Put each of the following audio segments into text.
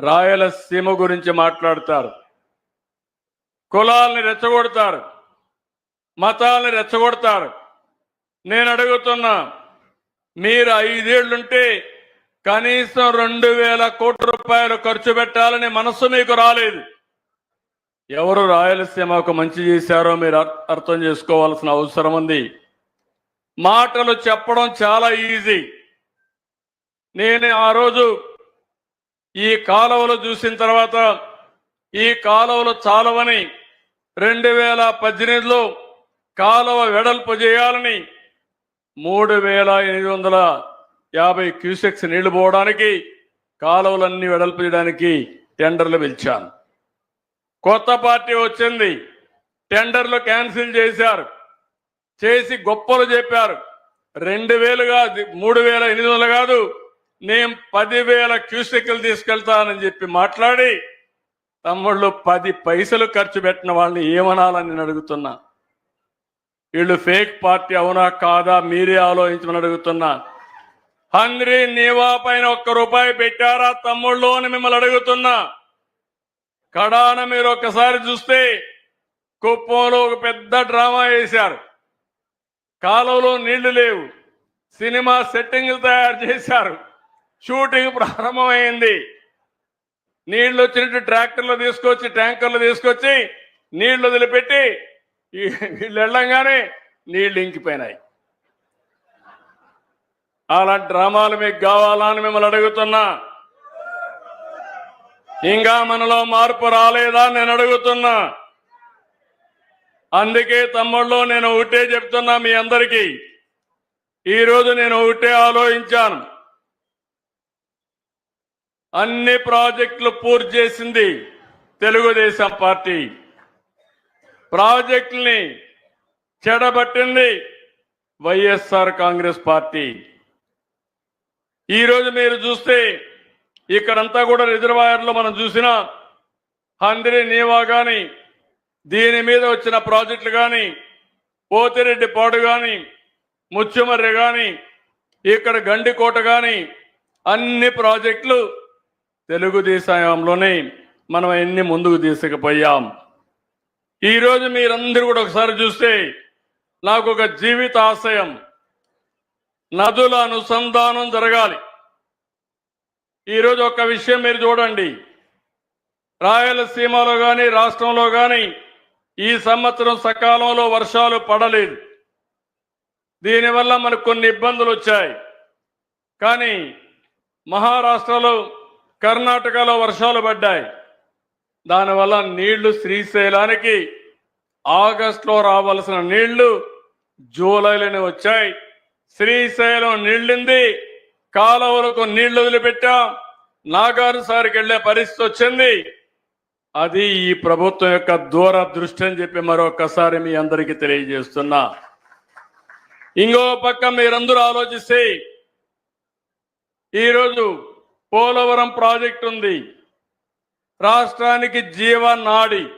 రాయలసీమ గురించి మాట్లాడతారు. కులాల్ని రెచ్చగొడతారు. మతాల్ని రెచ్చగొడతారు. నేను అడుగుతున్నా మీరు ఐదేళ్ళుంటే కనీసం రెండు వేల కోట్ల రూపాయలు ఖర్చు పెట్టాలని మనసు మీకు రాలేదు. ఎవరు రాయలసీమకు మంచి చేశారో మీరు అర్థం చేసుకోవాల్సిన అవసరం ఉంది. మాటలు చెప్పడం చాలా ఈజీ. నేను ఆ రోజు ఈ కాలువలు చూసిన తర్వాత ఈ కాలువలు చాలవని రెండు వేల పద్దెనిమిదిలో కాలువ వెడల్పు చేయాలని మూడు వేల ఎనిమిది వందల యాభై క్యూసెక్స్ నీళ్ళు పోవడానికి కాలువలన్నీ వెడల్పు చేయడానికి టెండర్లు పిలిచాను. కొత్త పార్టీ వచ్చింది. టెండర్లు క్యాన్సిల్ చేశారు. చేసి గొప్పలు చెప్పారు. రెండు వేలు కాదు మూడు వేల ఎనిమిది వందలు కాదు నేను పదివేల క్యూసెక్లు తీసుకెళ్తానని చెప్పి మాట్లాడి తమ్ముళ్ళు పది పైసలు ఖర్చు పెట్టిన వాళ్ళని ఏమనాలని నేను అడుగుతున్నా? వీళ్ళు ఫేక్ పార్టీ అవునా కాదా మీరే ఆలోచించమని అడుగుతున్నా? హంద్రి నీవా పైన ఒక్క రూపాయి పెట్టారా తమ్ముళ్ళు అని మిమ్మల్ని అడుగుతున్నా? కడాన మీరు ఒక్కసారి చూస్తే కుప్పంలో ఒక పెద్ద డ్రామా వేశారు. కాలువలో నీళ్ళు లేవు. సినిమా సెట్టింగ్లు తయారు చేశారు. షూటింగ్ ప్రారంభమైంది. నీళ్ళు వచ్చినట్టు ట్రాక్టర్లు తీసుకొచ్చి ట్యాంకర్లు తీసుకొచ్చి నీళ్ళు వదిలిపెట్టి వీళ్ళు వెళ్ళంగానే నీళ్ళు ఇంకిపోయినాయి. అలాంటి డ్రామాలు మీకు కావాలా అని మిమ్మల్ని అడుగుతున్నా. ఇంకా మనలో మార్పు రాలేదా నేను అడుగుతున్నా. అందుకే తమ్ముళ్ళు నేను ఒకటే చెప్తున్నా మీ అందరికీ. ఈరోజు నేను ఒకటే ఆలోచించాను. అన్ని ప్రాజెక్టులు పూర్తి చేసింది తెలుగుదేశం పార్టీ. ప్రాజెక్టుల్ని చెడబట్టింది వైఎస్ఆర్ కాంగ్రెస్ పార్టీ. ఈరోజు మీరు చూస్తే ఇక్కడంతా కూడా రిజర్వాయర్లో మనం చూసిన హందిరి నీవా కానీ దీని మీద వచ్చిన ప్రాజెక్టులు కానీ పోతిరెడ్డి పాడు కానీ ముచ్చుమర్రి కానీ ఇక్కడ గండికోట కానీ అన్ని ప్రాజెక్టులు తెలుగుదేశంలోనే మనం ఎన్ని ముందుకు తీసుకుపోయాం? ఈరోజు మీరందరూ కూడా ఒకసారి చూస్తే నాకు ఒక జీవిత ఆశయం. నదుల అనుసంధానం జరగాలి. ఈరోజు ఒక విషయం మీరు చూడండి. రాయలసీమలో కానీ రాష్ట్రంలో కానీ ఈ సంవత్సరం సకాలంలో వర్షాలు పడలేదు. దీనివల్ల మనకు కొన్ని ఇబ్బందులు వచ్చాయి. కానీ మహారాష్ట్రలో కర్ణాటకలో వర్షాలు పడ్డాయి. దానివల్ల నీళ్ళు శ్రీశైలానికి ఆగస్టులో రావాల్సిన నీళ్ళు జూలైలోనే వచ్చాయి. శ్రీశైలం నీళ్ళింది. కాలువలకు నీళ్ళు వదిలిపెట్టాం. నాగారు వెళ్ళే పరిస్థితి వచ్చింది. అది ఈ ప్రభుత్వం యొక్క దూరదృష్టి అని చెప్పి మరొకసారి మీ అందరికీ తెలియజేస్తున్నా. ఇంకో పక్క మీరందరూ ఆలోచిస్తే ఈరోజు పోలవరం ప్రాజెక్టు ఉంది. రాష్ట్రానికి జీవనాడి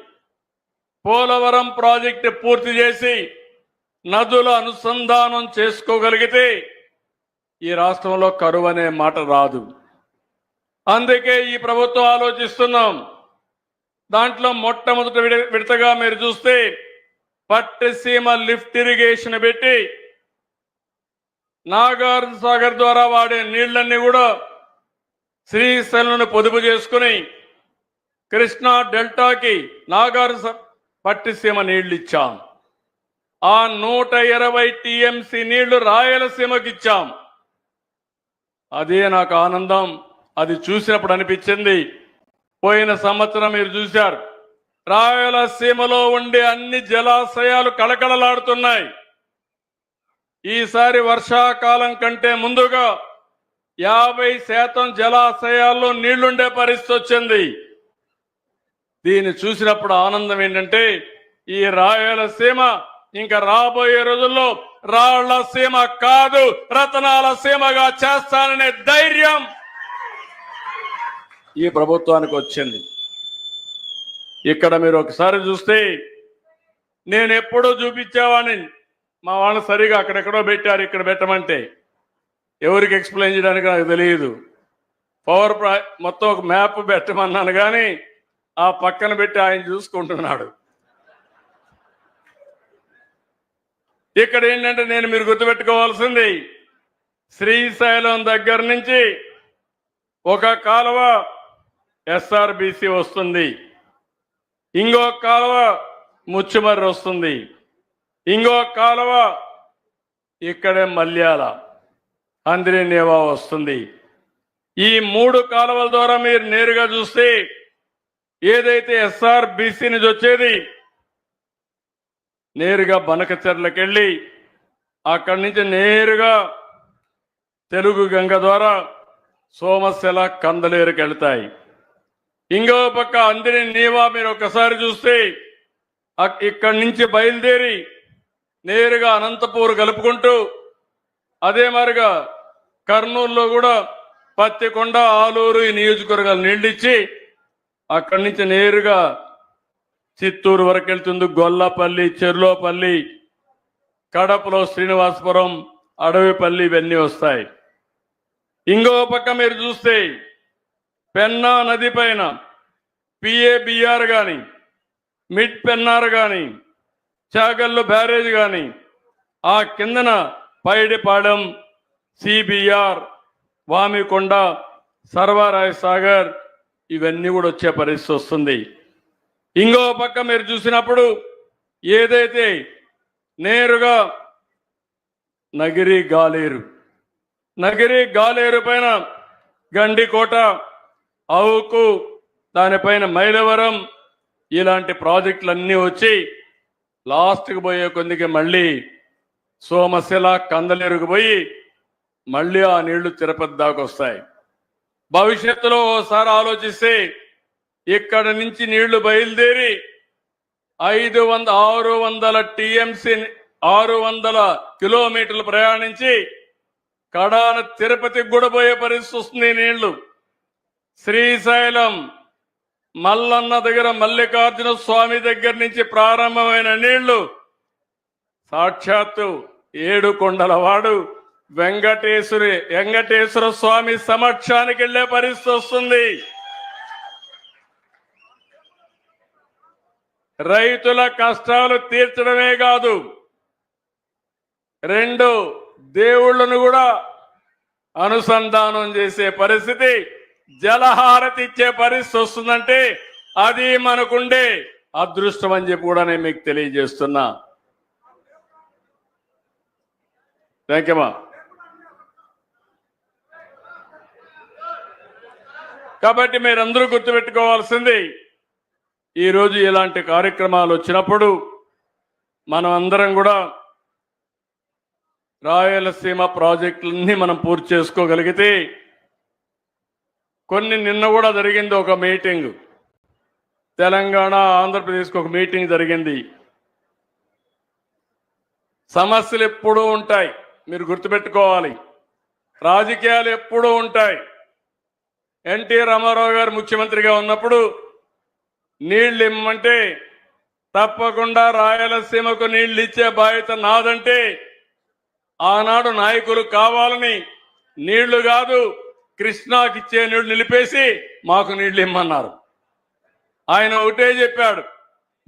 పోలవరం ప్రాజెక్టు పూర్తి చేసి నదుల అనుసంధానం చేసుకోగలిగితే ఈ రాష్ట్రంలో కరువు అనే మాట రాదు. అందుకే ఈ ప్రభుత్వం ఆలోచిస్తున్నాం. దాంట్లో మొట్టమొదటి విడ- విడతగా మీరు చూస్తే పట్టిసీమ లిఫ్ట్ ఇరిగేషన్ పెట్టి నాగార్జున సాగర్ ద్వారా వాడే నీళ్ళన్నీ కూడా శ్రీశైలను పొదుపు చేసుకుని కృష్ణా డెల్టాకి నాగార్జున పట్టిసీమ నీళ్ళు ఇచ్చాం ఆ నూట ఇరవై టిఎంసి నీళ్ళు రాయలసీమకి ఇచ్చాం. అదే నాకు ఆనందం. అది చూసినప్పుడు అనిపించింది. పోయిన సంవత్సరం మీరు చూశారు. రాయలసీమలో ఉండే అన్ని జలాశయాలు కళకళలాడుతున్నాయి. ఈసారి వర్షాకాలం కంటే ముందుగా యాభై శాతం జలాశయాల్లో నీళ్ళుండే పరిస్థితి వచ్చింది. దీన్ని చూసినప్పుడు ఆనందం ఏంటంటే ఈ రాయలసీమ ఇంకా రాబోయే రోజుల్లో రాళ్ళసీమ కాదు రతనాల సీమగా చేస్తాననే ధైర్యం ఈ ప్రభుత్వానికి వచ్చింది. ఇక్కడ మీరు ఒకసారి చూస్తే నేను ఎప్పుడో చూపించేవాడిని. మా వాళ్ళు సరిగా అక్కడెక్కడో పెట్టారు ఇక్కడ పెట్టమంటే. ఎవరికి ఎక్స్ప్లెయిన్ చేయడానికి నాకు తెలియదు. పవర్ మొత్తం ఒక మ్యాప్ పెట్టమన్నాను కానీ ఆ పక్కన పెట్టి ఆయన చూసుకుంటున్నాడు. ఇక్కడ ఏంటంటే నేను మీరు గుర్తుపెట్టుకోవాల్సింది శ్రీశైలం దగ్గర నుంచి ఒక కాలువ ఎస్ఆర్బిసి వస్తుంది. ఇంకో కాలువ ముచ్చుమర్రి వస్తుంది. ఇంకో కాలువ ఇక్కడే మల్యాల. అంద్రినేవా వస్తుంది. ఈ మూడు కాలువల ద్వారా మీరు నేరుగా చూస్తే ఏదైతే ఎస్ఆర్ బీసీ నుంచి వచ్చేది నేరుగా బనకచెర్లకు వెళ్ళి అక్కడి నుంచి నేరుగా తెలుగు గంగ ద్వారా సోమశిల కందలేరుకి వెళ్తాయి. ఇంకో పక్క అందిని నీవా మీరు ఒకసారి చూస్తే అక్- ఇక్కడి నుంచి బయలుదేరి నేరుగా అనంతపూర్ కలుపుకుంటూ అదే మారిగా కర్నూలులో కూడా పత్తికొండ ఆలూరు ఈ నియోజకవర్గాలు నిండిచ్చి అక్కడి నుంచి నేరుగా చిత్తూరు వరకు వెళ్తుంది. గొల్లపల్లి చెర్లోపల్లి కడపలో శ్రీనివాసపురం అడవిపల్లి ఇవన్నీ వస్తాయి. ఇంకో పక్క మీరు చూస్తే పెన్నా నది పైన పిఏబిఆర్ కానీ మిడ్ పెన్నార్ కానీ చాగల్లు బ్యారేజ్ కానీ ఆ కిందన పైడిపాడెం సిబిఆర్ వామికొండ సర్వారాయ సాగర్ ఇవన్నీ కూడా వచ్చే పరిస్థితి వస్తుంది. ఇంకో పక్క మీరు చూసినప్పుడు ఏదైతే నేరుగా నగిరి గాలేరు నగిరి గాలేరు పైన గండికోట అవుకు దానిపైన మైలవరం ఇలాంటి ప్రాజెక్టులన్నీ వచ్చి లాస్ట్కి పోయే కొద్దిగా మళ్ళీ సోమశిల కందలెరుకుపోయి మళ్ళీ ఆ నీళ్ళు తిరుపతి దాకా వస్తాయి. భవిష్యత్తులో ఓసారి ఆలోచిస్తే ఇక్కడ నుంచి నీళ్ళు బయలుదేరి ఐదు వంద ఆరు వందల టీఎంసీ ఆరు వందల కిలోమీటర్లు ప్రయాణించి కడాన తిరుపతికి కూడా పోయే పరిస్థితి వస్తుంది నీళ్ళు. శ్రీశైలం మల్లన్న దగ్గర మల్లికార్జున స్వామి దగ్గర నుంచి ప్రారంభమైన నీళ్ళు సాక్షాత్తు ఏడు కొండల వాడు వెంకటేశ్వరి వెంకటేశ్వర స్వామి సమక్షానికి వెళ్ళే పరిస్థితి వస్తుంది. రైతుల కష్టాలు తీర్చడమే కాదు రెండు దేవుళ్ళను కూడా అనుసంధానం చేసే పరిస్థితి జలహారతి ఇచ్చే పరిస్థితి వస్తుందంటే అది మనకుండే అదృష్టం అని చెప్పి కూడా నేను మీకు తెలియజేస్తున్నా. థ్యాంక్ యూ మా కాబట్టి మీరందరూ గుర్తుపెట్టుకోవాల్సింది ఈరోజు ఇలాంటి కార్యక్రమాలు వచ్చినప్పుడు మనం అందరం కూడా రాయలసీమ ప్రాజెక్టులన్నీ మనం పూర్తి చేసుకోగలిగితే కొన్ని నిన్న కూడా జరిగింది ఒక మీటింగ్. తెలంగాణ ఆంధ్రప్రదేశ్కి ఒక మీటింగ్ జరిగింది. సమస్యలు ఎప్పుడూ ఉంటాయి. మీరు గుర్తుపెట్టుకోవాలి. రాజకీయాలు ఎప్పుడూ ఉంటాయి. ఎన్టీ రామారావు గారు ముఖ్యమంత్రిగా ఉన్నప్పుడు నీళ్ళు ఇమ్మంటే తప్పకుండా రాయలసీమకు నీళ్ళు ఇచ్చే బాధ్యత నాదంటే ఆనాడు నాయకులు కావాలని నీళ్ళు కాదు కృష్ణాకి ఇచ్చే నీళ్ళు నిలిపేసి మాకు నీళ్ళు ఇమ్మన్నారు. ఆయన ఒకటే చెప్పాడు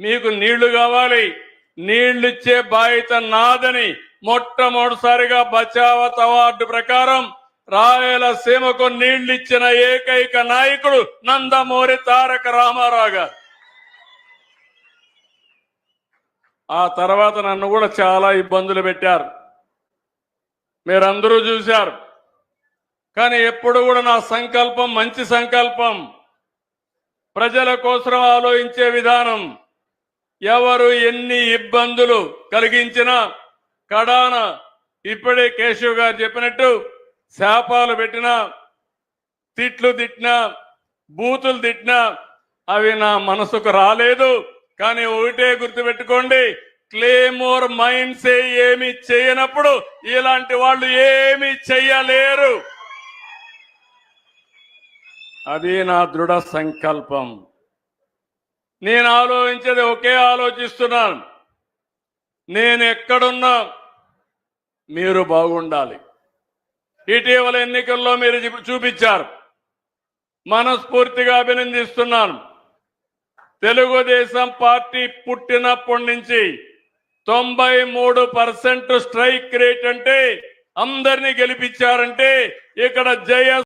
మీకు నీళ్ళు కావాలి నీళ్ళు ఇచ్చే బాధ్యత నాదని మొట్టమొదటిసారిగా బచావత్ అవార్డు ప్రకారం రాయలసీమకు నీళ్ళిచ్చిన ఏకైక నాయకుడు నందమూరి తారక రామారావు గారు. ఆ తర్వాత నన్ను కూడా చాలా ఇబ్బందులు పెట్టారు. మీరందరూ చూశారు. కానీ ఎప్పుడు కూడా నా సంకల్పం మంచి సంకల్పం. ప్రజల కోసం ఆలోచించే విధానం. ఎవరు ఎన్ని ఇబ్బందులు కలిగించినా కడాన ఇప్పుడే కేశవ్ గారు చెప్పినట్టు శాపాలు పెట్టినా తిట్లు తిట్టినా బూతులు తిట్టినా అవి నా మనసుకు రాలేదు. కానీ ఒకటే గుర్తుపెట్టుకోండి క్లేమోర్ మైండ్స్ ఏమి చేయనప్పుడు ఇలాంటి వాళ్ళు ఏమి చెయ్యలేరు. అది నా దృఢ సంకల్పం. నేను ఆలోచించేది ఒకే ఆలోచిస్తున్నాను. నేను ఎక్కడున్నా మీరు బాగుండాలి. ఇటీవల ఎన్నికల్లో మీరు చూపించారు. మనస్ఫూర్తిగా అభినందిస్తున్నాను. తెలుగుదేశం పార్టీ పుట్టినప్పటి నుంచి తొంభై మూడు పర్సెంట్ స్ట్రైక్ రేట్ అంటే అందరినీ గెలిపించారంటే ఇక్కడ జయ